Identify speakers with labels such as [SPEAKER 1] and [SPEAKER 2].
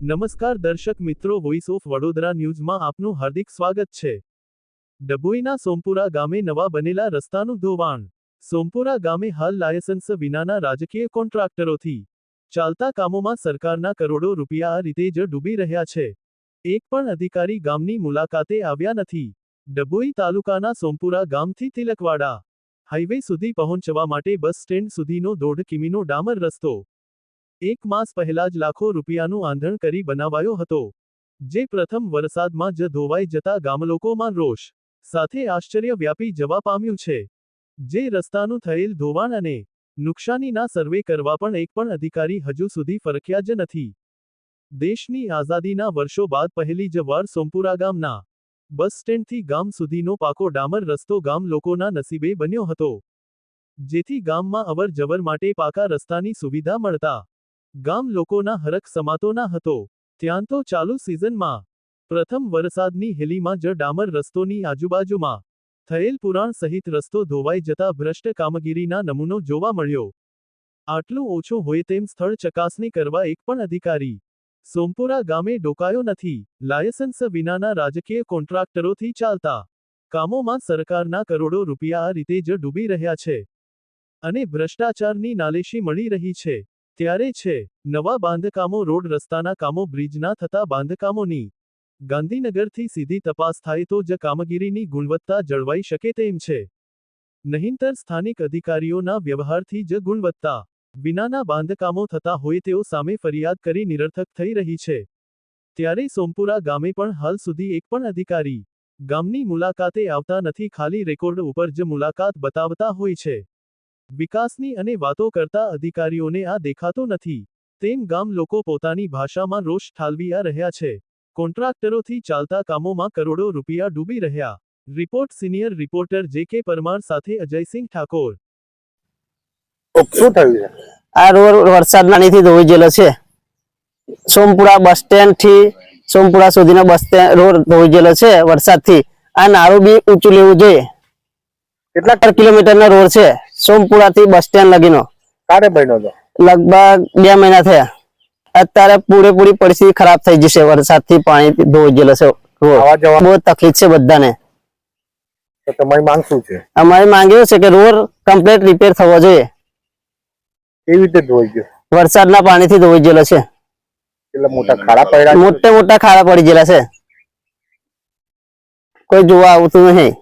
[SPEAKER 1] નમસ્કાર દર્શક મિત્રો વોઇસ ઓફ વડોદરા ન્યૂઝમાં આપનું હાર્દિક સ્વાગત છે. ડભોઈના સોમપુરા ગામે નવા બનેલા રસ્તાનું ધોવાણ. સોમપુરા ગામે હાલ લાયસન્સ વિનાના રાજકીય કોન્ટ્રાક્ટરોથી ચાલતા કામોમાં સરકારના કરોડો રૂપિયા આ રીતે જ ડૂબી રહ્યા છે. એક પણ અધિકારી ગામની મુલાકાતે આવ્યા નથી. ડભોઈ તાલુકાના સોમપુરા ગામથી તિલકવાડા હાઈવે સુધી પહોંચવા માટે બસ સ્ટેન્ડ સુધીનો દોઢ કિમીનો ડામર રસ્તો એક માસ પહેલા જ લાખો રૂપિયાનું આંધણ કરી બનાવાયો હતો, જે પ્રથમ વરસાદમાં જ ધોવાઈ જતા ગામલોકોમાં રોષ, સાથે આશ્ચર્ય વ્યાપી જવા પામ્યું છે. જે રસ્તાનું થયેલ ધોવાણ અને નુકસાનીના સર્વે કરવા પણ એક પણ અધિકારી હજુ સુધી ફરક્યા જ નથી. દેશની આઝાદીના વર્ષો બાદ પહેલી જ વાર સોમપુરા ગામના બસ સ્ટેન્ડથી ગામ સુધીનો પાકો ડામર રસ્તો ગામ લોકોના નસીબે બન્યો હતો, જેથી ગામમાં અવર જવર માટે પાકા રસ્તાની સુવિધા મળતા ગામ લોકોના હરખ સમાતો ના હતો. ત્યાં તો ચાલુ સિઝનમાં પ્રથમ વરસાદની હેલીમાં જ ડામર રસ્તોની આજુબાજુમાં થયેલ પુરાણ સહિત રસ્તો ધોવાઈ જતા ભ્રષ્ટ કામગીરીના નમૂનો જોવા મળ્યો. આટલું ઓછું હોય તેમ સ્થળ ચકાસણી કરવા એક પણ અધિકારી સોમપુરા ગામે ડોકાયો નથી. લાયસન્સ વિનાના રાજકીય કોન્ટ્રાક્ટરોથી ચાલતા કામોમાં સરકારના કરોડો રૂપિયા આ રીતે જ ડૂબી રહ્યા છે. અને ભ્રષ્ટાચારની નાલેશી મળી રહી છે. ત્યારે છે, નવા બાંધકામો રોડ રસ્તાના કામો બ્રિજના થતા બાંધકામોની ગાંધીનગરથી સીધી તપાસ થાય તો જ કામગીરીની ગુણવત્તા જળવાઈ શકે તેમ છે. નહીંતર સ્થાનિક અધિકારીઓના વ્યવહારથી જ ગુણવત્તા. વિનાના બાંધકામો થતા હોય તેઓ સામે ફરિયાદ કરી નિરર્થક થઈ રહી છે. ત્યારે સોમપુરા ગામે પણ હાલ સુધી એક પણ અધિકારી ગામની મુલાકાતે આવતા નથી, ખાલી રેકોર્ડ ઉપર જ મુલાકાત બતાવતા હોય છે. વિકાસની અને વાતો કરતા અધિકારીઓને આ દેખાતો નથી. તેમ ગામ લોકો પોતાની ભાષામાં રોષ ઠાલવી આ રહ્યા છે. કોન્ટ્રાક્ટરોથી ચાલતા કામોમાં કરોડો રૂપિયા ડૂબી રહ્યા. રિપોર્ટ સિનિયર રિપોર્ટર જે કે પરમાર સાથે અજયસિંહ ઠાકોર.
[SPEAKER 2] શું થયું છે?
[SPEAKER 3] આ રોડ વરસાદના નીતિ ધોવાઈ ગયેલો છે. સોમપુરા બસ સ્ટેન્ડથી સોમપુરા સુધીનો બસ સ્ટેન્ડ રોડ ધોવાઈ ગયેલો છે વરસાદથી. આ નારું બી ઊંચું લેવું જોઈએ.
[SPEAKER 2] કેટલા
[SPEAKER 3] ચાર કિલોમીટર રોડ છે? સોમપુરા થી બસ સ્ટેન્ડ લગીનો.
[SPEAKER 2] ક્યારે બન્યો હતો?
[SPEAKER 3] લગભગ બે મહિના થયા. અત્યારે પૂરેપૂરી પરિસ્થિતિ ખરાબ થઈ જશે. વરસાદથી પાણી ધોઈ ગયેલો છે. બહુ તકલીફ છે બધાને.
[SPEAKER 2] તો તમારી માંગ શું છે?
[SPEAKER 3] અમારે માંગ્યું છે કે રોડ કમ્પ્લીટ રિપેર થવો જોઈએ.
[SPEAKER 2] કેવી રીતે ધોઈ ગયો?
[SPEAKER 3] વરસાદના પાણીથી ધોઈ ગયેલો છે.
[SPEAKER 2] એટલે મોટા ખાડા પડ્યા છે?
[SPEAKER 3] મોટા મોટા ખાડા પડી ગયેલા છે. કોઈ જોવા આવતું નહીં.